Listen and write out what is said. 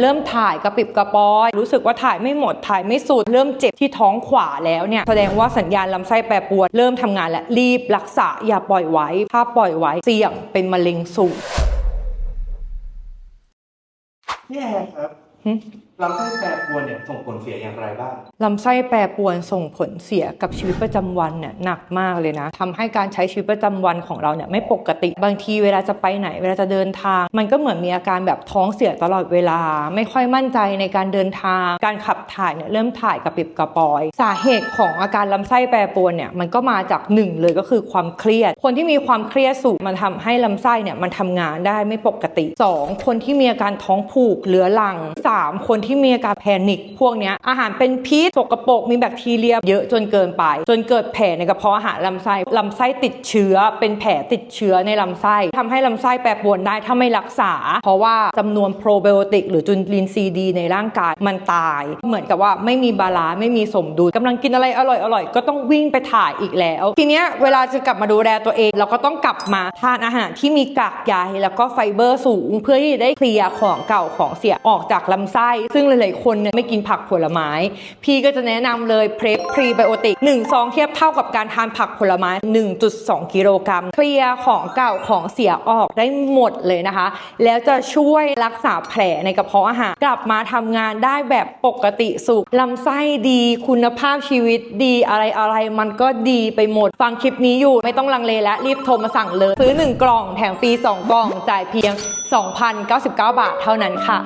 เริ่มถ่ายกระปิบกระปอย รู้สึกว่าถ่ายไม่หมดถ่ายไม่สุด เริ่มเจ็บที่ท้องขวาแล้วเนี่ย แสดงว่าสัญญาณลำไส้แปรปรวนเริ่มทำงานแล้วรีบรักษาอย่าปล่อยไว้ถ้าปล่อยไว้เสี่ยงเป็นมะเร็งสูงพี่แอร์ครับหึ ลำไส้แปรปรวนเนี่ยส่งผลเสียอย่างไรบ้างลำไส้แปรปรวนส่งผลเสียกับชีวิตประจำวันเนี่ยหนักมากเลยนะทำให้การใช้ชีวิตประจำวันของเราเนี่ยไม่ปกติ บางทีเวลาจะไปไหน เวลาจะเดินทาง มันก็เหมือนมีอาการแบบท้องเสียตลอดเวลา ไม่ค่อยมั่นใจในการเดินทาง การขับถ่ายเนี่ยเริ่มถ่ายกระปิบกระปอย สาเหตุของอาการลำไส้แปรปรวนเนี่ยมันก็มาจากหนึ่งเลยก็คือความเครียด คนที่มีความเครียดสูงมันทำให้ลำไส้เนี่ยมันทำงานได้ไม่ปกติสองคนที่มีอาการท้องผูกเรื้อรังสามคนที่มีอาการแพนิคพวกนี้อาหารเป็นพิษสกปรกมีแบคทีเรีย เยอะจนเกินไป จนเกิดแผลในกระเพาะอาหารลำไส้ลำไส้ติดเชื้อ เป็นแผลติดเชื้อในลำไส้ทำให้ลำไส้แปรปรวนได้ถ้าไม่รักษา เพราะว่าจำนวนโปรไบโอติกหรือจุลินทรีย์ดีในร่างกายมันตาย เหมือนกับว่าไม่มีบาลานซ์ไม่มีสมดุลกำลังกินอะไรอร่อยอร่อยๆก็ต้องวิ่งไปถ่ายอีกแล้ว ทีเนี้ยเวลาจะกลับมาดูแลตัวเอง เราก็ต้องกลับมาทานอาหารที่มีกากใยแล้วก็ไฟเบอร์สูง เพื่อที่จะได้เคลียร์ของเก่าของเสียออกจากลำไส้ซึ่ง่งหลายๆ คนเนี่ยไม่กินผักผลไม้ พี่ก็จะแนะนำเลยเพร p พรีไบโอติก1ซองเทียบเท่ากับการทานผักผลไม้ 1.2 กิโลกรัม เคลียร์ของเก่าของเสียออกได้หมดเลยนะคะ แล้วจะช่วยรักษาแผลในกระเพาะอาหาร กลับมาทำงานได้แบบปกติสุขลำไส้ดีคุณภาพชีวิตดีอะไรอะไรมันก็ดีไปหมด ฟังคลิปนี้อยู่ไม่ต้องลังเลและรีบโทรมาสั่งเลย ซื้อ 1 กล่องแถมฟรี2กล่องจ่ายเพียง 2,099 บาทเท่านั้นค่ะ